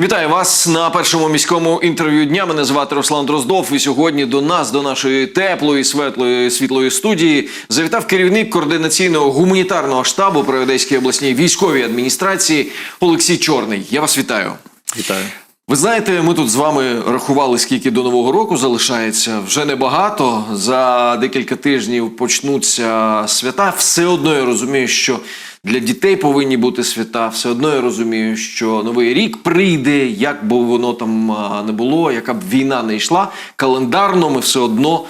Вітаю вас на першому міському інтерв'ю дня. Мене звати Руслан Дроздов. І сьогодні до нас, до нашої теплої, светлої, світлої студії, завітав керівник координаційного гуманітарного штабу при Одеській обласній військовій адміністрації Олексій Чорний. Я вас вітаю. Вітаю. Ви знаєте, ми тут з вами рахували, скільки до нового року залишається. Вже небагато. За декілька тижнів почнуться свята. Все одно я розумію, що для дітей повинні бути свята. Все одно я розумію, що новий рік прийде, як би воно там не було, яка б війна не йшла. Календарно ми все одно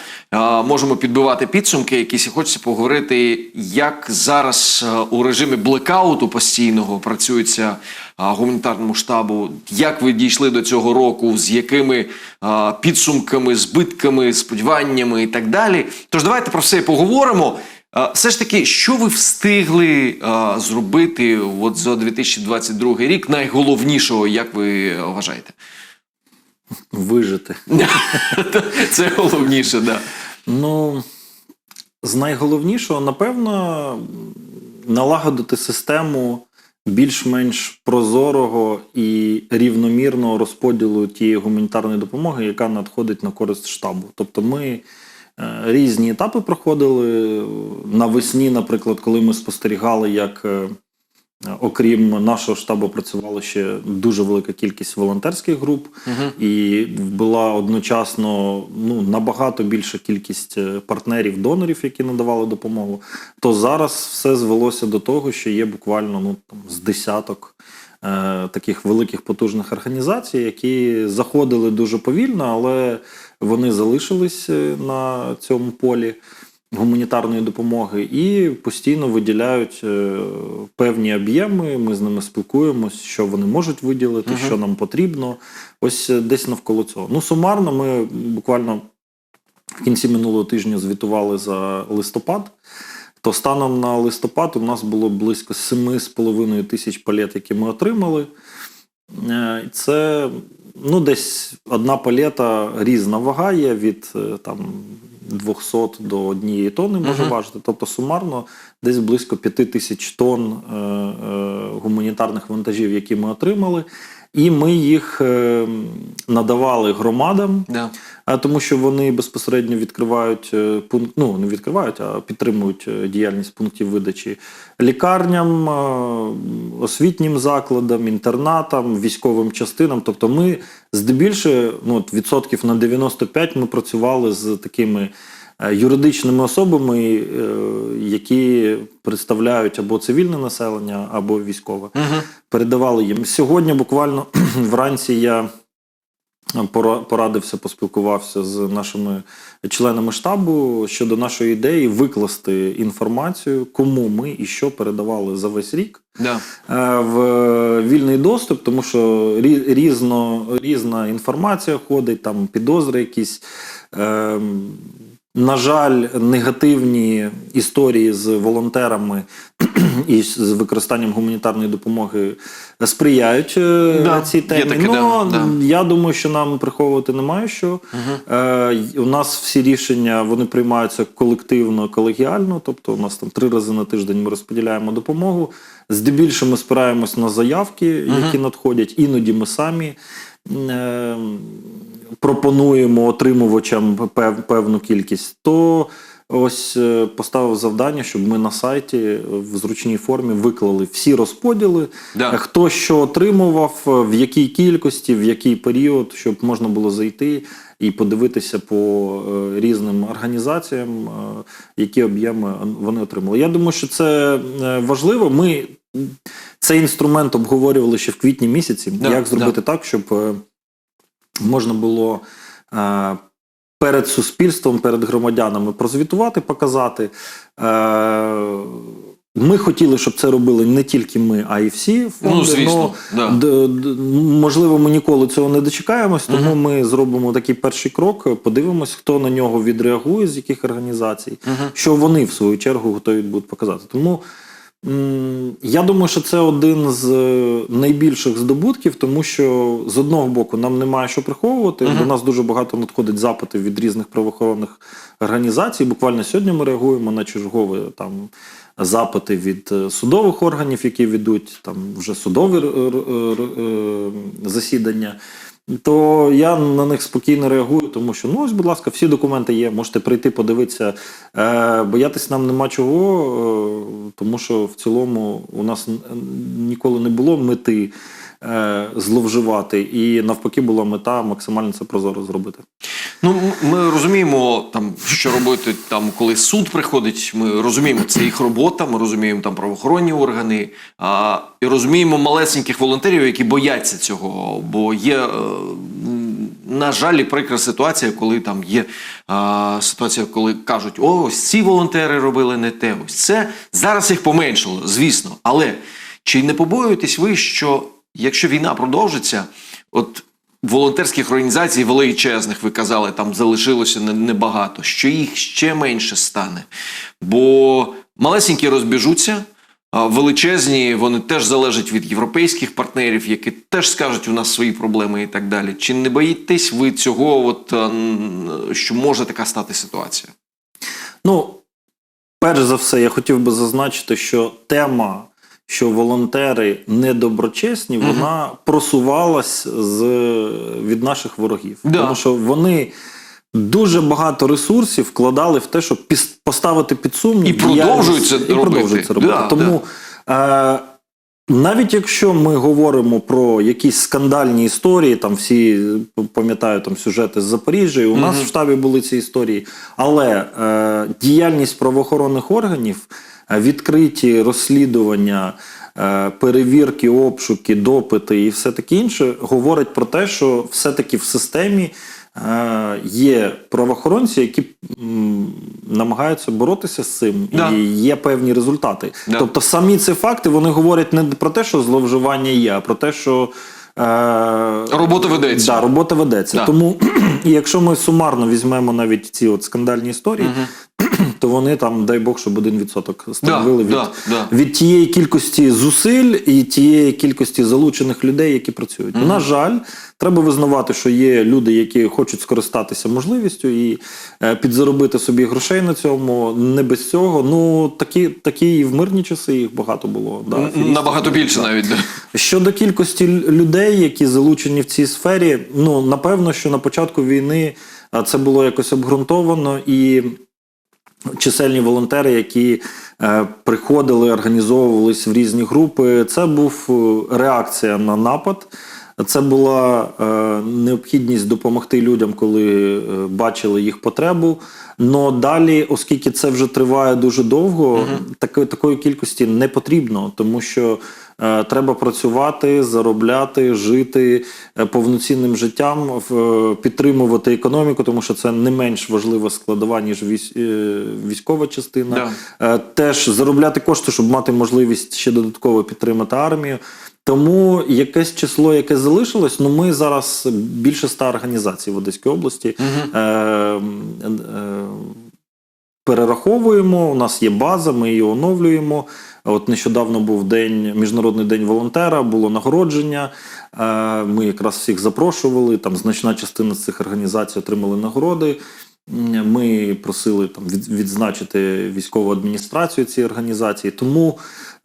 можемо підбивати підсумки, якісь і хочеться поговорити, як зараз у режимі блекауту постійного працюється гуманітарному штабу. Як ви дійшли до цього року, з якими підсумками, збитками, сподіваннями і так далі. Тож давайте про все поговоримо. Все ж таки, що ви встигли зробити от за 2022 рік найголовнішого, як ви вважаєте? Вижити. Це головніше, да. Ну, з найголовнішого, напевно, налагодити систему більш-менш прозорого і рівномірного розподілу тієї гуманітарної допомоги, яка надходить на користь штабу. Тобто ми е, різні етапи проходили навесні, наприклад, коли ми спостерігали, як. е, Окрім нашого штабу, працювала ще дуже велика кількість волонтерських груп, і була одночасно ну набагато більша кількість е, партнерів, донорів, які надавали допомогу. То зараз все звелося до того, що є буквально ну там з десяток е, таких великих потужних організацій, які заходили дуже повільно, але вони залишились е, на цьому полі гуманітарної допомоги і постійно виділяють е, певні об'єми. Ми з ними спілкуємось, що вони можуть виділити, Мгм. що нам потрібно. Ось е, десь навколо цього. Ну, сумарно, ми буквально в кінці минулого тижня звітували за листопад. То станом на листопад у нас було близько 7,5 тисяч палет, які ми отримали. Це ну, десь одна палета різна вага є від е, там 200 до однієї тонни може Мгм. важити. Тобто сумарно десь близько 5 тисяч тонн е, е, гуманітарних вантажів, які ми отримали. І ми їх е, надавали громадам, Да. А тому що вони безпосередньо відкривають е, пункт, ну не відкривають, а підтримують е, діяльність пунктів видачі лікарням, е, освітнім закладам, інтернатам, військовим частинам. Тобто, ми здебільше, ну відсотків на 95 ми працювали з такими. Юридичними особами, які представляють або цивільне населення, або військове, Угу. передавали їм. Сьогодні буквально вранці я порадився, поспілкувався з нашими членами штабу щодо нашої ідеї викласти інформацію, кому ми і що передавали за весь рік Да. е, в вільний доступ, тому що різно, різна інформація ходить, там підозри якісь. Ем, на жаль, негативні історії з волонтерами і з використанням гуманітарної допомоги сприяють е, Да, цій темі. таке, ну, да, да. я думаю, що нам приховувати немає що. Угу. Е, у нас всі рішення вони приймаються колективно, колегіально. Тобто, у нас там три рази на тиждень ми розподіляємо допомогу. Здебільшого ми спираємось на заявки, які надходять. Іноді ми самі. Пропонуємо отримувачам пев- певну кількість, то ось е, поставив завдання, щоб ми на сайті в зручній формі виклали всі розподіли, Да. Хто що отримував, е, в якій кількості, в який період, щоб можна було зайти і подивитися по е, різним організаціям, е, які об'єми вони отримали. Я думаю, що це е, важливо. Ми цей інструмент обговорювали ще в квітні місяці. Да, як зробити так, щоб можна було. е, Перед суспільством, перед громадянами прозвітувати, показати. Е, Ми хотіли, щоб це робили не тільки ми, а й всі фонди. Ну, звісно, но, да. д- д- можливо, ми ніколи цього не дочекаємось, тому Мгм. ми зробимо такий перший крок, подивимось, хто на нього відреагує, з яких організацій, Угу. що вони в свою чергу готові будуть показати. Тому я думаю, що це один з е, найбільших здобутків, тому що з одного боку нам немає що приховувати. Мгм. До нас дуже багато надходить запитів від різних правоохоронних організацій. Буквально сьогодні ми реагуємо на чергове там запити від е, судових органів, які ведуть там вже судові е, засідання. То я на них спокійно реагую, тому що ну ось, будь ласка, всі документи є, можете прийти, подивитися. Е, боятись нам нема чого, е, тому що в цілому у нас ніколи не було мети е, зловживати, і навпаки була мета максимально це прозоро зробити. Ну, ми розуміємо, там, що робити, там, коли суд приходить, ми розуміємо, це їх робота, ми розуміємо там правоохоронні органи, а, і розуміємо малесеньких волонтерів, які бояться цього. Бо є, е, на жаль, прикра ситуація, коли там є а, ситуація, коли кажуть, о, ось ці волонтери робили не те. Ось це зараз їх поменшало, звісно. Але чи не побоюєтесь ви, що якщо війна продовжиться, от волонтерських організацій величезних, ви казали, там залишилося небагато, що їх ще менше стане. Бо малесенькі розбіжуться, величезні вони теж залежать від європейських партнерів, які теж скажуть, у нас свої проблеми і так далі. Чи не боїтесь ви цього, от, е, що може така стати ситуація? Ну, перш за все, я хотів би зазначити, що тема, що волонтери недоброчесні, вона просувалась з, від наших ворогів. Да. Тому що вони дуже багато ресурсів вкладали в те, щоб поставити під сумнів. І продовжують це і робити. продовжують це робити. Да, Тому е, навіть якщо ми говоримо про якісь скандальні історії, там всі пам'ятають там сюжети з Запоріжжя, і у нас в штабі були ці історії. Але е, діяльність правоохоронних органів, е, відкриті розслідування, е, перевірки, обшуки, допити і все таке інше говорить про те, що все-таки в системі. Е, Є правоохоронці, які намагаються боротися з цим, Да. і є певні результати. Да. Тобто самі ці факти вони говорять не про те, що зловживання є, а про те, що е, Робота ведеться. Да, робота ведеться. Да. Тому, і якщо ми сумарно візьмемо навіть ці от скандальні історії, Мгм. то вони там, дай Бог, щоб один відсоток становили від, да, да. від тієї кількості зусиль і тієї кількості залучених людей, які працюють. Мгм. На жаль, треба визнавати, що є люди, які хочуть скористатися можливістю і е, підзаробити собі грошей на цьому. Не без цього. Ну такі, такі і в мирні часи їх багато було. Да, Набагато більше навіть. да. Щодо кількості людей, які залучені в цій сфері, ну напевно, що на початку війни це було якось обґрунтовано і. Чисельні волонтери, які е, приходили, організовувались в різні групи. Це був е, реакція на напад. Це була е, необхідність допомогти людям, коли бачили їх потребу. Но далі, оскільки це вже триває дуже довго, таки- такої кількості не потрібно, тому що е, треба працювати, заробляти, жити е, повноцінним життям, в- е, підтримувати економіку, тому що це не менш важлива складова, ніж військ, е, військова частина. Да. Е, Теж заробляти кошти, щоб мати можливість ще додатково підтримати армію. Тому якесь число, яке залишилось, ну ми зараз більше ста організацій в Одеській області. Мгм. Е, е, перераховуємо. У нас є база, ми її оновлюємо. От нещодавно був день, Міжнародний день волонтера, було нагородження. Е, Ми якраз всіх запрошували. Там значна частина з цих організацій отримали нагороди. Ми просили там відзначити військову адміністрацію цієї організації. Тому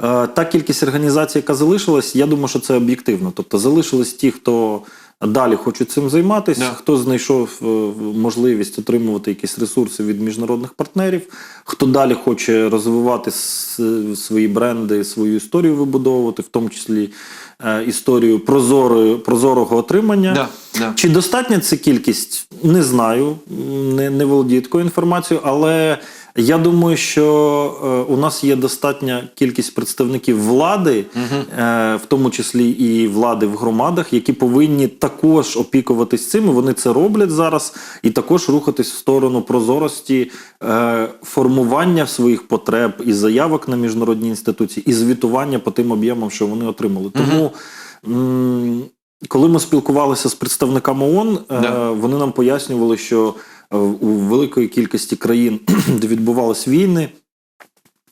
е, та кількість організацій, яка залишилась, я думаю, що це об'єктивно. Тобто залишились ті, хто далі хочуть цим займатися, Да. хто знайшов е, можливість отримувати якісь ресурси від міжнародних партнерів, хто далі хоче розвивати свої бренди, свою історію вибудовувати, в тому числі е, історію прозорої, прозорого отримання. Да, да. Чи достатня ця кількість? Не знаю, не, не володію такою інформацією, але я думаю, що е, у нас є достатня кількість представників влади, е, в тому числі і влади в громадах, які повинні також опікуватись цим. Вони це роблять зараз, і також рухатись в сторону прозорості е, формування своїх потреб і заявок на міжнародні інституції, і звітування по тим об'ємам, що вони отримали. Тому. м, коли ми спілкувалися з представниками ООН, Да. вони нам пояснювали, що у великої кількості країн, де відбувались війни,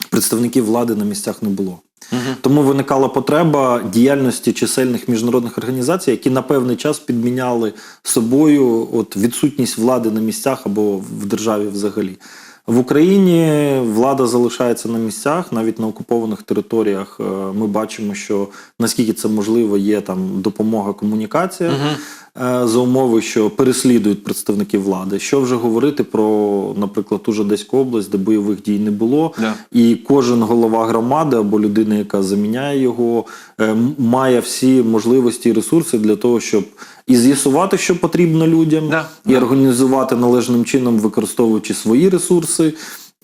представників влади на місцях не було. Угу. Тому виникала потреба діяльності чисельних міжнародних організацій, які на певний час підміняли собою от відсутність влади на місцях або в державі взагалі. В Україні влада залишається на місцях, навіть на окупованих територіях. е, Ми бачимо, що наскільки це можливо, є там допомога, комунікація е, за умови, що переслідують представників влади. Що вже говорити про, наприклад, ту ж Одеську область, де бойових дій не було, Да. і кожен голова громади або людина, яка заміняє його, е, має всі можливості і ресурси для того, щоб і з'ясувати, що потрібно людям, Да, і да. організувати належним чином, використовуючи свої ресурси,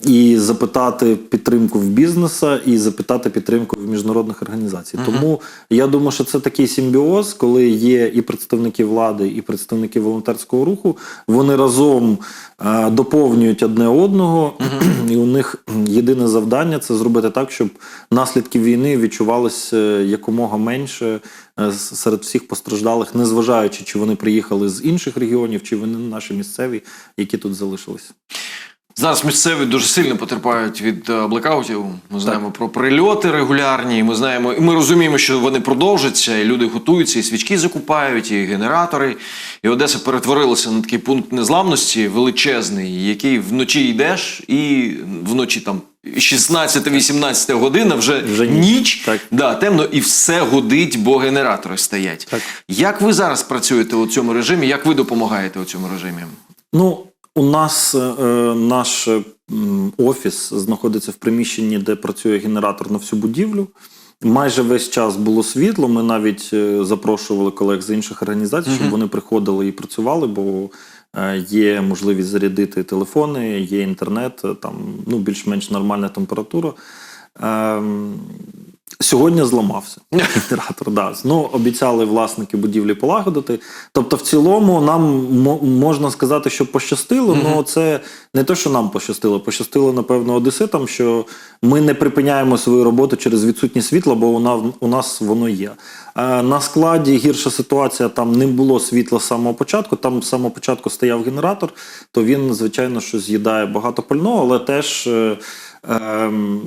і запитати підтримку в бізнеса, і запитати підтримку в міжнародних організацій. Тому я думаю, що це такий симбіоз, коли є і представники влади, і представники волонтерського руху. Вони разом е, доповнюють одне одного, і у них єдине завдання це зробити так, щоб наслідки війни відчувалися якомога менше е, серед всіх постраждалих, незважаючи, чи вони приїхали з інших регіонів, чи вони наші місцеві, які тут залишилися. Зараз місцеві дуже сильно потерпають від е, блекаутів. Ми знаємо про прильоти регулярні. Ми знаємо, і ми розуміємо, що вони продовжаться, і люди готуються, і свічки закупають, і генератори. І Одеса перетворилася на такий пункт незламності величезний, який вночі йдеш, і вночі там 16-18 година, вже, Вже ніч. ніч, Так. Да, темно, і все гудить, бо генератори стоять. Так. Як ви зараз працюєте у цьому режимі? Як ви допомагаєте у цьому режимі? Ну, у нас е, наш е, офіс знаходиться в приміщенні, де працює генератор на всю будівлю. Майже весь час було світло. Ми навіть е, запрошували колег з інших організацій, щоб вони приходили і працювали, бо е, є можливість зарядити телефони, є інтернет, е, там ну, більш-менш нормальна температура. Сьогодні зламався генератор. Да. Ну, обіцяли власники будівлі полагодити. Тобто, в цілому, нам мо- можна сказати, що пощастило, але це не те, що нам пощастило. Пощастило, напевно, одеситам, що ми не припиняємо свою роботу через відсутність світла, бо вона у нас воно є. Е, На складі гірша ситуація, там не було світла з самого початку. Там з самого початку стояв генератор, то він, звичайно, що з'їдає багато пального, але теж. Ем,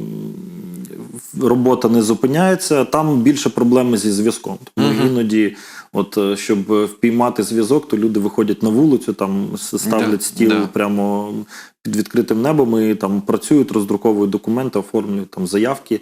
робота не зупиняється. Там більше проблеми зі зв'язком. Тому іноді, от е, щоб впіймати зв'язок, то люди виходять на вулицю, там ставлять Да, стіл да. прямо під відкритим небом і там працюють, роздруковують документи, оформлюють там заявки.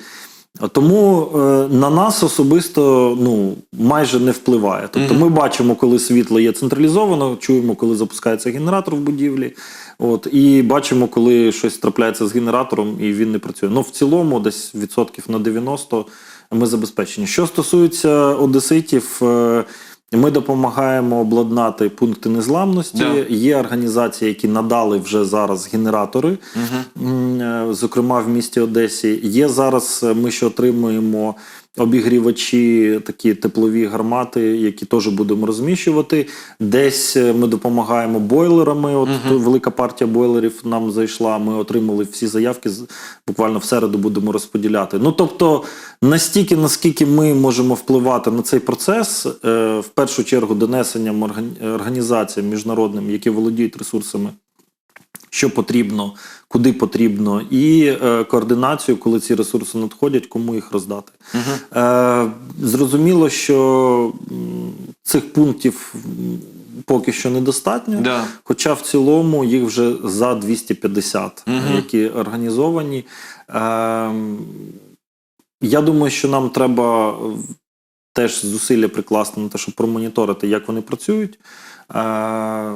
Тому е, на нас особисто ну майже не впливає. Тобто ми бачимо, коли світло є централізовано, чуємо, коли запускається генератор в будівлі. От і бачимо, коли щось трапляється з генератором і він не працює. Ну в цілому, десь відсотків на 90 ми забезпечені. Що стосується одеситів. е, Ми допомагаємо обладнати пункти незламності. Да. Є організації, які надали вже зараз генератори, М, е, зокрема в місті Одесі. Є зараз. е, Ми ще отримуємо обігрівачі, такі теплові гармати, які теж будемо розміщувати. Десь е, ми допомагаємо бойлерами. От велика партія бойлерів нам зайшла. Ми отримали всі заявки. Буквально в середу будемо розподіляти. Ну тобто, настільки, наскільки ми можемо впливати на цей процес, е, в першу чергу донесенням організаціям міжнародним, які володіють ресурсами що потрібно, куди потрібно, і е, координацію, коли ці ресурси надходять, кому їх роздати. Е, зрозуміло, що цих пунктів поки що недостатньо. Да. Хоча в цілому їх вже за 250, які організовані. Е, я думаю, що нам треба теж зусилля прикласти на те, щоб промоніторити, як вони працюють. Е,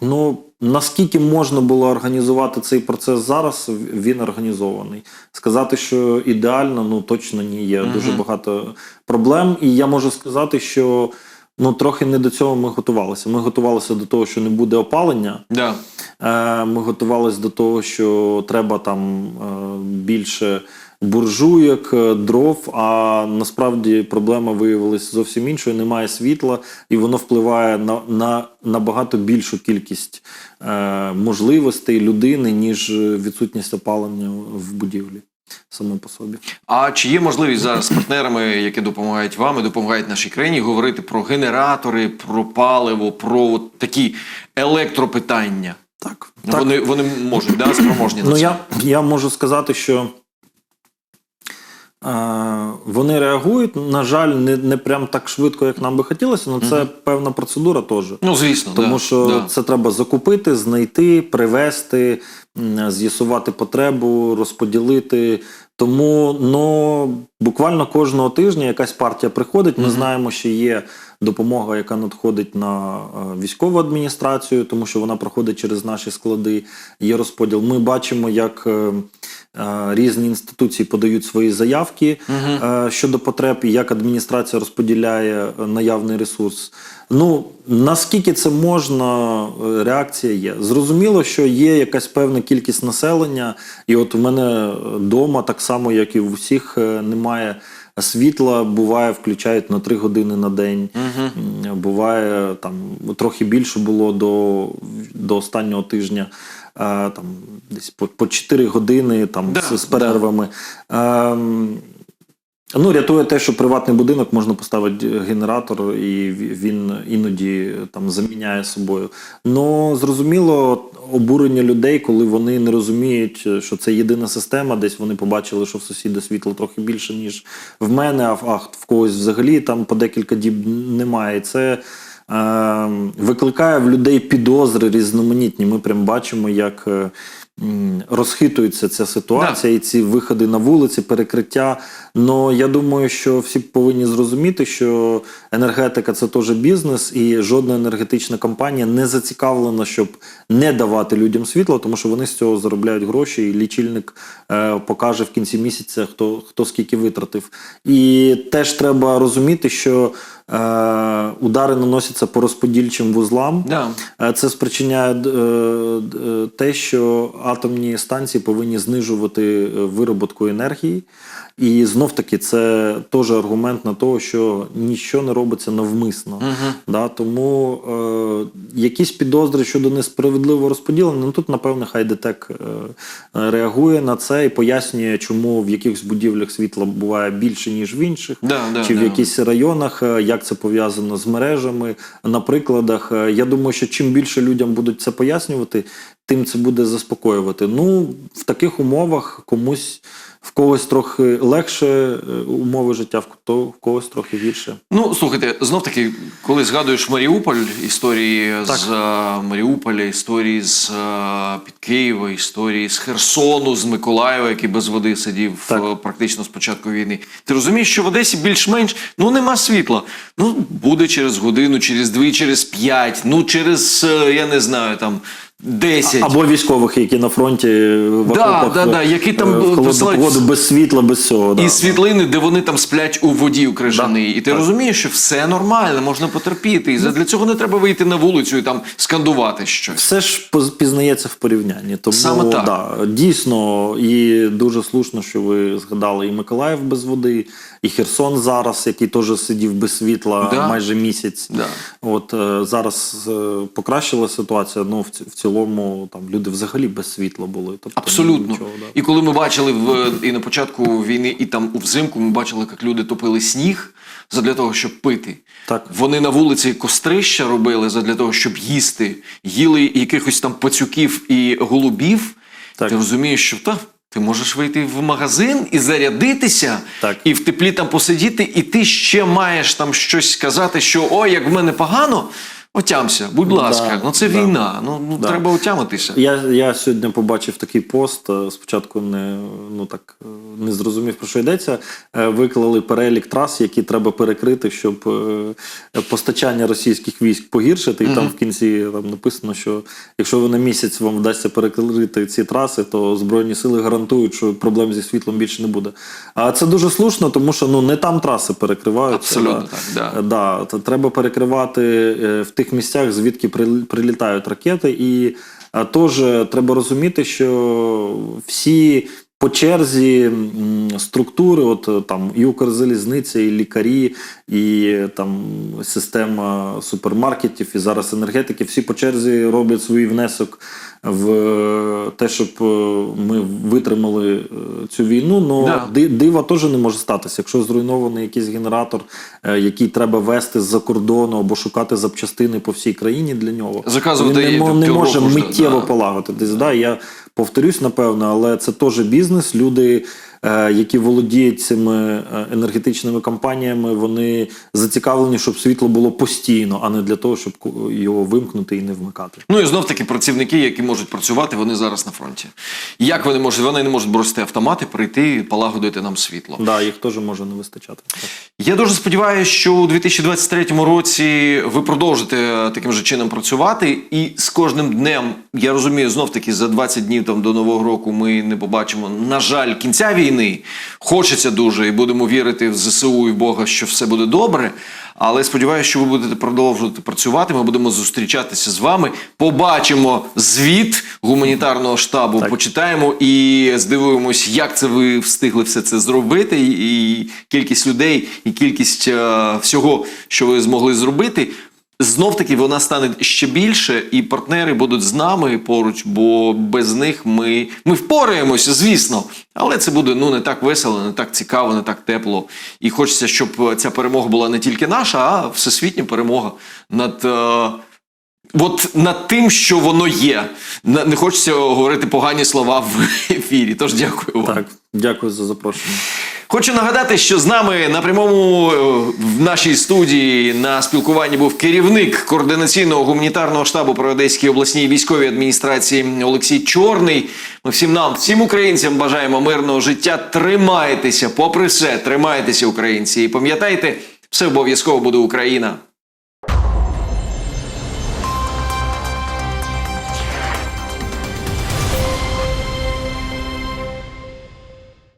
ну, наскільки можна було організувати цей процес зараз, він організований. Сказати, що ідеально, ну точно ні. Є дуже багато проблем. І я можу сказати, що ну, трохи не до цього ми готувалися. Ми готувалися до того, що не буде опалення. Да. Е, Ми готувалися до того, що треба там е, більше буржуєк, е, дров. А насправді проблема виявилася зовсім іншою. Немає світла, і воно впливає на, на набагато більшу кількість е, можливостей людини, ніж відсутність опалення в будівлі саме по собі. А чи є можливість зараз з партнерами, які допомагають вам і допомагають нашій країні, говорити про генератори, про паливо, про такі електропитання? Так, Ну, Вони, вони можуть, да, спроможні на Ну, це? я, я можу сказати, що Е, Вони реагують. На жаль, не, не прям так швидко, як нам би хотілося, але це певна процедура теж. Ну, звісно, Тому да, що да. це треба закупити, знайти, привезти, з'ясувати потребу, розподілити. Тому ну, буквально кожного тижня якась партія приходить. Ми знаємо, що є допомога, яка надходить на е, військову адміністрацію, тому що вона проходить через наші склади. Є розподіл. Ми бачимо, як е, е, різні інституції подають свої заявки е, щодо потреб, і як адміністрація розподіляє наявний ресурс. Ну наскільки це можна, реакція є. Зрозуміло, що є якась певна кількість населення, і от у мене вдома, так само як і в усіх, немає світла. Буває, включають на 3 години на день. Угу. Буває там трохи більше було до, до останнього тижня. Там десь по, по 4 години там Да, з, з перервами. Ем, Ну, рятує те, що приватний будинок можна поставити генератор, і він іноді там заміняє собою. Ну зрозуміло, обурення людей, коли вони не розуміють, що це єдина система. Десь вони побачили, що в сусіда світло трохи більше, ніж в мене, а в, а в когось взагалі там по декілька діб немає. І Це е, викликає в людей підозри різноманітні. Ми прям бачимо, як. Розхитується ця ситуація і ці виходи на вулиці, перекриття. Ну я думаю, що всі повинні зрозуміти, що енергетика це теж бізнес, і жодна енергетична компанія не зацікавлена, щоб не давати людям світло, тому що вони з цього заробляють гроші, і лічильник е, покаже в кінці місяця, хто, хто скільки витратив. І теж треба розуміти, що удари наносяться по розподільчим вузлам. Да. Е, Це спричиняє е, е, те, що атомні станції повинні знижувати е, вироботку енергії. І знов таки це теж аргумент на те, що нічого не робиться навмисно. Да, тому е, якісь підозри щодо несправедливого розподілення, ну тут, напевно, хай ДТЕК е, реагує на це і пояснює, чому в якихось будівлях світла буває більше, ніж в інших, Да, да, чи в да. якихось районах, е, як це пов'язано з мережами, на прикладах. Е, Я думаю, що чим більше людям будуть це пояснювати, тим це буде заспокоювати. Ну, в таких умовах комусь в когось трохи легше е, умови життя, в то в когось трохи гірше. Ну, слухайте, знов таки, коли згадуєш Маріуполь, історії Так. з е, Маріуполя, історії з е, під Києва, історії з Херсону, з Миколаєва, який без води сидів Так. практично з початку війни. Ти розумієш, що в Одесі більш-менш ну нема світла. Ну, буде через годину, через дві, через п'ять, ну через я не знаю там. 10. Або військових, які на фронті в Да, окопах, да, да, які там, е, в холодну посилають погоду без світла, без цього. Да. І світлини, де вони там сплять у воді у крижаній. Да, І ти так. розумієш, що все нормально, можна потерпіти. І для цього не треба вийти на вулицю і там скандувати щось. Все ж пізнається в порівнянні. Тому Саме так. Да, дійсно, і дуже слушно, що ви згадали і Миколаїв без води, і Херсон зараз, який теж сидів без світла Да. майже місяць. Да. От е, зараз е, покращила ситуація. Ну в, ці- в цілому там люди взагалі без світла були. Тобто, Абсолютно. нічого, да. І коли ми бачили в і на початку війни, і там взимку, ми бачили, як люди топили сніг задля того, щоб пити. Так. Вони на вулиці кострища робили задля того, щоб їсти, їли якихось там пацюків і голубів. Так. Ти розумієш, що та. Ти можеш вийти в магазин і зарядитися, Так. і в теплі там посидіти, і ти ще маєш там щось сказати, що ой, як в мене погано, отямся, будь ласка. ну це да. війна. Ну, ну Да. треба отямитися. Я, я сьогодні побачив такий пост. е, Спочатку не, ну, так, е, не зрозумів, про що йдеться. Е, Виклали перелік трас, які треба перекрити, щоб постачання російських військ погіршити. І там в кінці там написано, що якщо ви на місяць вам вдасться перекрити ці траси, то Збройні сили гарантують, що проблем зі світлом більше не буде. А це дуже слушно, тому що ну, не там траси перекриваються. Абсолютно да. так, да. Да, треба перекривати в тих місцях, звідки прилітають ракети. І теж треба розуміти, що всі по черзі структури, от там і Укрзалізниця, і лікарі, і там система супермаркетів, і зараз енергетики, всі по черзі роблять свій внесок в е, те, щоб е, ми витримали е, цю війну. Ну Да. Ди- дива теж не може статися. Якщо зруйнований якийсь генератор, який треба вести з-за кордону або шукати запчастини по всій країні для нього, Заказувати він не, не може миттєво да. полагодитись. Да. Я повторюсь, напевно, але це теж бізнес. люди, які володіють цими е, енергетичними компаніями, вони зацікавлені, щоб світло було постійно, а не для того, щоб його вимкнути і не вмикати. Ну і знов таки працівники, які можуть працювати, вони зараз на фронті. Як вони можуть? Вони не можуть бросити автомати, прийти і полагодити нам світло. Да, їх теж може не вистачати. Я дуже сподіваюся, що у 2023 році ви продовжите таким же чином працювати, і з кожним днем я розумію, знов таки за 20 днів там до нового року ми не побачимо, на жаль, кінця війни. Хочеться дуже, і будемо вірити в ЗСУ і в Бога, що все буде добре. Але сподіваюся, що ви будете продовжувати працювати. Ми будемо зустрічатися з вами. Побачимо звіт гуманітарного штабу, Так. почитаємо і здивуємось, як це ви встигли все це зробити, і, кількість людей, і кількість е, всього, що ви змогли зробити. Знов таки вона стане ще більше, і партнери будуть з нами поруч, бо без них ми, ми впораємося, звісно. Але це буде ну не так весело, не так цікаво, не так тепло. І хочеться, щоб ця перемога була не тільки наша, а всесвітня перемога над. От над тим, що воно є. Не хочеться говорити погані слова в ефірі. Тож дякую вам. так, дякую за запрошення. Хочу нагадати, що з нами на прямому е, в нашій студії на спілкуванні був керівник координаційного гуманітарного штабу при Одеській обласній військовій адміністрації Олексій Чорний. Ми всім нам, всім українцям бажаємо мирного життя. Тримайтеся, попри все, тримайтеся, українці, і пам'ятайте, все обов'язково буде Україна.